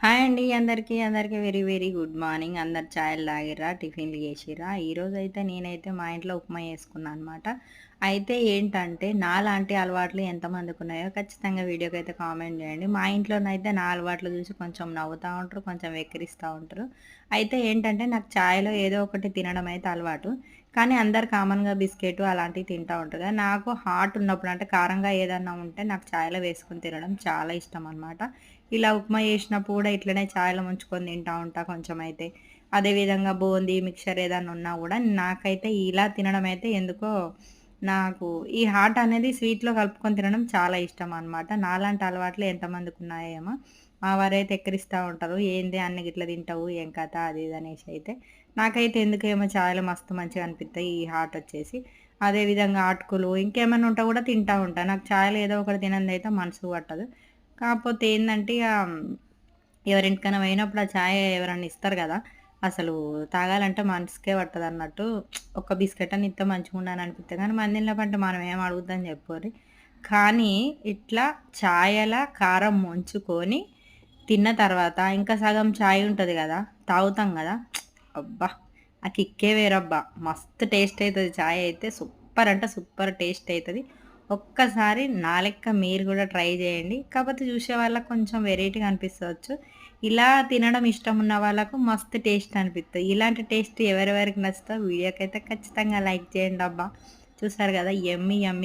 Hi అండి అందరికీ అందరికీ వెరీ వెరీ గుడ్ మార్నింగ్. అందరు ఛాయలు తాగిర్రా టిఫిన్లు చేసిర్రా. ఈరోజు అయితే నేనైతే మా ఇంట్లో ఉప్మా చేసుకున్నాను అనమాట అయితే ఏంటంటే నాలాంటి అలవాట్లు ఎంతమందికి ఉన్నాయో ఖచ్చితంగా వీడియోకి అయితే కామెంట్ చేయండి. మా ఇంట్లోనైతే నా అలవాట్లు చూసి కొంచెం నవ్వుతూ ఉంటారు కొంచెం వెక్కిరిస్తూ ఉంటారు. అయితే ఏంటంటే నాకు ఛాయ్లో ఏదో ఒకటి తినడం అయితే అలవాటు. కానీ అందరు కామన్గా బిస్కెట్ అలాంటివి తింటూ ఉంటారు కదా నాకు హాట్ ఉన్నప్పుడు అంటే కారంగా ఏదన్నా ఉంటే నాకు ఛాయ్లో వేసుకొని తినడం చాలా ఇష్టం అనమాట ఇలా ఉప్మా చేసినప్పుడు కూడా ఇట్లనే ఛాయ్లో ముంచుకొని తింటూ ఉంటా కొంచెం అయితే అదేవిధంగా బూందీ మిక్చర్ ఏదన్నా ఉన్నా కూడా నాకైతే ఇలా తినడం అయితే ఎందుకో నాకు ఈ హాట్ అనేది స్వీట్లో కలుపుకొని తినడం చాలా ఇష్టం అనమాట నాలాంటి అలవాట్లు ఎంతమందికి ఉన్నాయేమో మా వారైతే ఎక్కరిస్తూ ఉంటారు. ఏంది అన్ని గిట్ల తింటావు? ఏం కథ? అది ఇది అనేసి అయితే. నాకైతే ఎందుకేమో చాలా మస్తు మంచిగా అనిపిస్తాయి ఈ హాట్ వచ్చేసి. అదేవిధంగా ఆటుకులు ఇంకేమైనా ఉంటా కూడా తింటూ ఉంటాను నాకు ఛాయలు ఏదో ఒకటి తినంది అయితే మనసు పట్టదు. కాకపోతే ఏంటంటే ఇక ఎవరింటికైనా పోయినప్పుడు ఆ ఛాయ్ ఎవరన్నా ఇస్తారు కదా అసలు తాగాలంటే మనసుకే పట్టదు అన్నట్టు ఒక బిస్కెట్ అని ఇంత మంచిగా ఉండాలని అనిపిస్తుంది కానీ మందిలో పంటే మనం ఏం అడుగుద్దని చెప్పరు. కానీ ఇట్లా ఛాయలా కారం ముంచుకొని తిన్న తర్వాత ఇంకా సగం ఛాయ్ ఉంటుంది కదా తాగుతాం కదా. అబ్బా ఆ కిక్కే వేరబ్బా. మస్తు టేస్ట్ అవుతుంది ఛాయ్ అయితే. సూపర్ అంటే సూపర్ టేస్ట్ అవుతుంది ఒక్కసారి నా లెక్క మీరు కూడా ట్రై చేయండి. కాకపోతే చూసే వాళ్ళకి కొంచెం వెరైటీగా అనిపిస్తవచ్చు. ఇలా తినడం ఇష్టం ఉన్న వాళ్ళకు మస్తు టేస్ట్ అనిపిస్తుంది ఇలాంటి టేస్ట్ ఎవరెవరికి నచ్చుతో వీడియోకి అయితే ఖచ్చితంగా లైక్ చేయండి అబ్బా. చూసారు కదా ఎమ్మి ఎమ్మి